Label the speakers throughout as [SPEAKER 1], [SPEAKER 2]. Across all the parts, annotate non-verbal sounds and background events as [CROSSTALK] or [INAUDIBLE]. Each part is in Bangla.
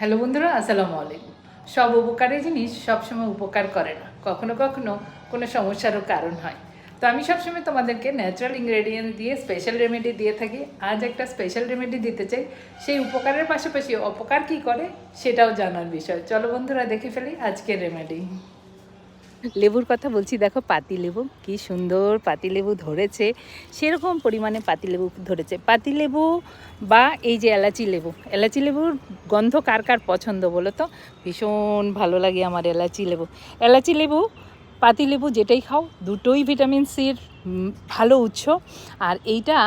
[SPEAKER 1] হ্যালো বন্ধুরা, আসসালামু আলাইকুম। সব উপকারী জিনিস সবসময় উপকার করে না। কখনো কখনো কোনো সমস্যারও কারণ হয়। তো আমি সবসময় তোমাদেরকে ন্যাচারাল ইনগ্রেডিয়েন্ট দিয়ে স্পেশাল রেমেডি দিয়ে থাকি। আজ একটা স্পেশাল রেমেডি দিতে চাই। সেই উপকারের পাশাপাশি অপকার কী করে সেটাও জানার বিষয়। চলো বন্ধুরা, দেখে ফেলি আজকের রেমেডি লেবুর কথা বলছি, দেখো পাতিলেবু কি সুন্দর পাতিলেবু ধরেছে, সেরকম পরিমাণে পাতিলেবু ধরেছে। পাতিলেবু বা এই যে এলাচি লেবু, এলাচি লেবুর গন্ধ কার কার পছন্দ বলো তো? ভীষণ ভালো লাগে আমার এলাচি লেবু। এলাচি লেবু, পাতিলেবু যেটাই খাও, দুটোই ভিটামিন সির ভালো উৎস। আর এইটা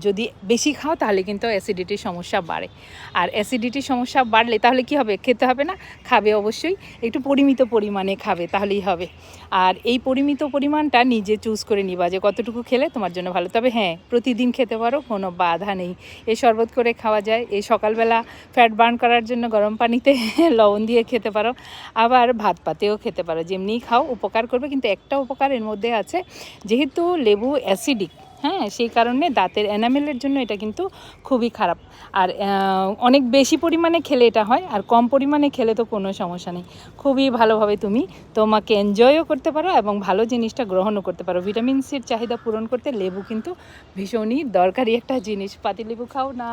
[SPEAKER 1] যদি বেশি খাও, তাহলে কিন্তু অ্যাসিডিটির সমস্যা বাড়ে। আর অ্যাসিডিটির সমস্যা বাড়লে তাহলে কি হবে? খেতে হবে না? খাবে অবশ্যই। একটু পরিমিত পরিমাণে খাবে, তাহলেই হবে। আর এই পরিমিত পরিমাণটা নিজে চুজ করে নিবা যে কতটুকু খেলে তোমার জন্য ভালো। তবে হ্যাঁ প্রতিদিন খেতে পারো, কোনো বাধা নেই। এই শরবত করে খাওয়া যায়। এই সকালবেলা ফ্যাট বার্ন করার জন্য গরম পানিতে [LAUGHS] লবণ দিয়ে খেতে পারো। আবার ভাত পাতেও খেতে পারো। যেমনি খাও, উপকার করবে। কিন্তু একটা উপকার এর মধ্যে আছে। যেহেতু লেবু অ্যাসিডিক হ্যাঁ সেই কারণে দাঁতের এনামেলের জন্য এটা কিন্তু খুবই খারাপ। আর অনেক বেশি পরিমাণে খেলে এটা হয়, আর কম পরিমাণে খেলে তো কোনো সমস্যা নেই। খুবই ভালোভাবে তুমি তোমাকে এনজয়ও করতে পারো এবং ভালো জিনিসটা গ্রহণও করতে পারো। ভিটামিন সির চাহিদা পূরণ করতে লেবু কিন্তু ভীষণই দরকারি। একটা জিনিস, পাতি লেবু খাও না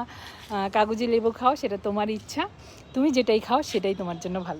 [SPEAKER 1] কাগজি লেবু খাও, সেটা তোমার ইচ্ছা। তুমি যেটাই খাও, সেটাই তোমার জন্য ভালো।